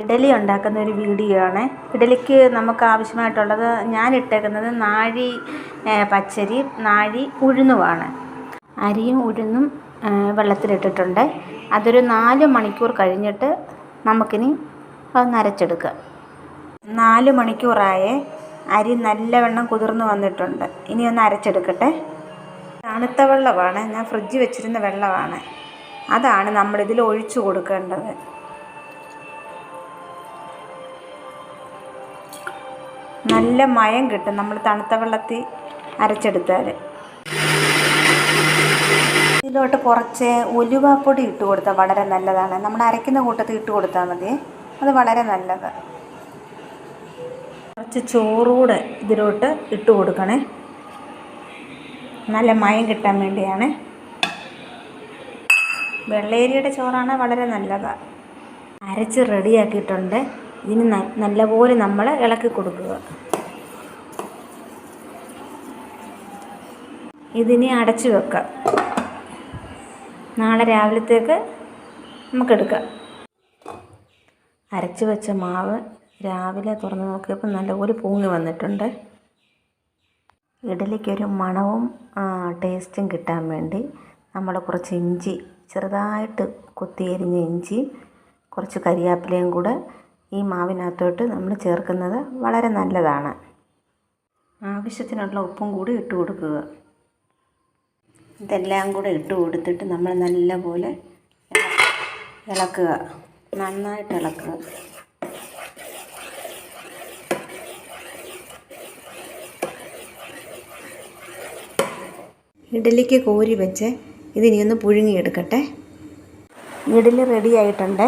ഇഡലി ഉണ്ടാക്കുന്ന ഒരു വീഡിയോ ആണ്. ഇഡലിക്ക് നമുക്ക് ആവശ്യമായിട്ടുള്ളത് ഞാൻ ഇട്ടേക്കുന്നത് നാഴി പച്ചരി നാഴി ഉഴുന്നുമാണ് അരിയും ഉഴുന്നും വെള്ളത്തിലിട്ടിട്ടുണ്ട്. അതൊരു നാല് മണിക്കൂർ കഴിഞ്ഞിട്ട് നമുക്കിനി അത് നരച്ചെടുക്കുക. നാല് മണിക്കൂറായേ അരി നല്ലവണ്ണം കുതിർന്ന് വന്നിട്ടുണ്ട്. ഇനി ഒന്ന് അരച്ചെടുക്കട്ടെ. തണുത്ത വെള്ളമാണ്. ഞാൻ ഫ്രിഡ്ജ് വെച്ചിരുന്ന വെള്ളമാണ്. അതാണ് നമ്മളിതിൽ ഒഴിച്ചു കൊടുക്കേണ്ടത്. നല്ല മയം കിട്ടും. നമ്മൾ തണുത്ത വെള്ളത്തിൽ അരച്ചെടുത്താൽ. ഇതിലോട്ട് കുറച്ച് ഉലുവാപ്പൊടി ഇട്ട് കൊടുത്താൽ വളരെ നല്ലതാണ്. നമ്മൾ അരയ്ക്കുന്ന കൂട്ടത്തിൽ ഇട്ട് കൊടുത്താൽ മതി. അത് വളരെ നല്ലത്. കുറച്ച് ചോറൂടെ ഇതിലോട്ട് ഇട്ട് കൊടുക്കണേ. നല്ല മയം കിട്ടാൻ വേണ്ടിയാണ്. വെള്ളേരിയുടെ ചോറാണ് വളരെ നല്ലത്. അരച്ച് റെഡിയാക്കിയിട്ടുണ്ട്. ഇതിന് നല്ലപോലെ നമ്മൾ ഇളക്കി കൊടുക്കുക. ഇതിനെ അടച്ചു വെക്കാം. നാളെ രാവിലത്തേക്ക് നമുക്കെടുക്കാം അരച്ച് വെച്ച മാവ് രാവിലെ തുറന്ന് നോക്കിയപ്പോൾ നല്ലപോലെ പൊങ്ങി വന്നിട്ടുണ്ട്. ഇഡലിക്കൊരു മണവും ടേസ്റ്റും കിട്ടാൻ വേണ്ടി നമ്മൾ കുറച്ച് ഇഞ്ചി ചെറുതായിട്ട് കൊത്തിയരിഞ്ഞ ഇഞ്ചി കുറച്ച് കരിയാപ്പിലയും കൂടെ ഈ മാവിനകത്തോട്ട് നമ്മൾ ചേർക്കുന്നത് വളരെ നല്ലതാണ്. ആവശ്യത്തിനുള്ള ഉപ്പും കൂടി ഇട്ട് കൊടുക്കുക. ഇതെല്ലാം കൂടെ ഇട്ട് കൊടുത്തിട്ട് നമ്മൾ നല്ലപോലെ ഇളക്കുക. നന്നായിട്ട് ഇളക്കുക. ഇഡലിക്ക് കോരി വെച്ച് ഇതിനി ഒന്ന് പുഴുങ്ങിയെടുക്കട്ടെ. ഇഡലി റെഡി ആയിട്ടുണ്ട്.